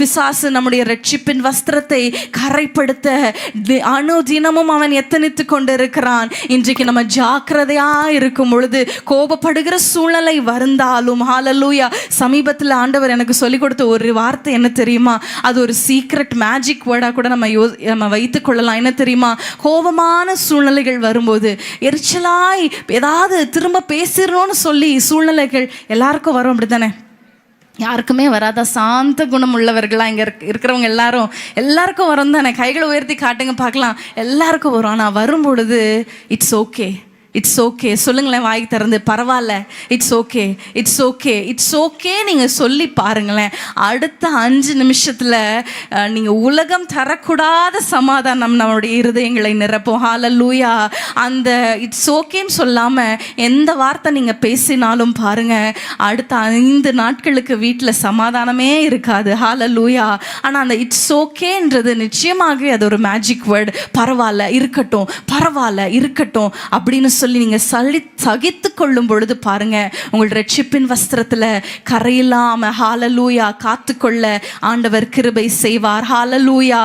பிசாசு நம்முடைய ரட்சிப்பின் வஸ்திரத்தை கரைப்படுத்த தி- அனுதினமும் அவன் எத்தனித்து கொண்டிருக்கிறான். இன்றைக்கு நம்ம ஜாக்கிரதையா இருக்கும் பொழுது கோபப்படுகிற சூழ்நிலை வருந்தாலும் ஹாலலூயா சமீபத்தில் ஆண்டவர் எனக்கு சொல்லிக் கொடுத்த ஒரு வார்த்தை என்ன தெரியுமா? அது ஒரு சீக்ரெட் மேஜிக் வேர்டாக கூட நம்ம யோ நம்ம வைத்துக் கொள்ளலாம். என்ன தெரியுமா? கோபமான சூழ்நிலைகள் வரும்போது எரிச்சலாய் ஏதாவது திரும்ப பேசிடணும்னு சொல்லி சூழ்நிலைகள் எல்லாருக்கும் வரும் அப்படி தானே யாருக்குமே வராதா சாந்த குணம் உள்ளவர்களாக இங்கே இருக்க- இருக்கிறவங்க எல்லாரும் எல்லாருக்கும் வரும் தானே? கைகளை உயர்த்தி காட்டுங்க பார்க்கலாம். எல்லாருக்கும் வரும். ஆனால் வரும் பொழுது இட்ஸ் ஓகே இட்ஸ் ஓகே சொல்லுங்களேன் வாய் திறந்து. பரவாயில்ல. It's okay it's okay it's okay நீங்கள் சொல்லி பாருங்களேன். அடுத்த அஞ்சு நிமிஷத்தில் நீங்கள் உலகம் தரக்கூடாத சமாதானம் நம்மளுடைய இருதயங்களை நிரப்போம். ஹால லூயா அந்த இட்ஸ் ஓகேன்னு சொல்லாமல் எந்த வார்த்தை நீங்கள் பேசினாலும் பாருங்கள் அடுத்த ஐந்து நாட்களுக்கு வீட்டில் சமாதானமே இருக்காது. ஹால லூயா ஆனால் அந்த இட்ஸ் ஓகேன்றது நிச்சயமாகவே அது ஒரு மேஜிக் வேர்டு பரவாயில்ல இருக்கட்டும். பரவாயில்ல இருக்கட்டும். அப்படின்னு சொல்லி நீங்க சளி சகித்து கொள்ளும் பொழுது பாருங்க உங்கள் ரட்சிப்பின் வஸ்திரத்துல கரையில்லாம ஹalleluya காத்துக்கொள்ள ஆண்டவர் கிருபை செய்வார். ஹாலலூயா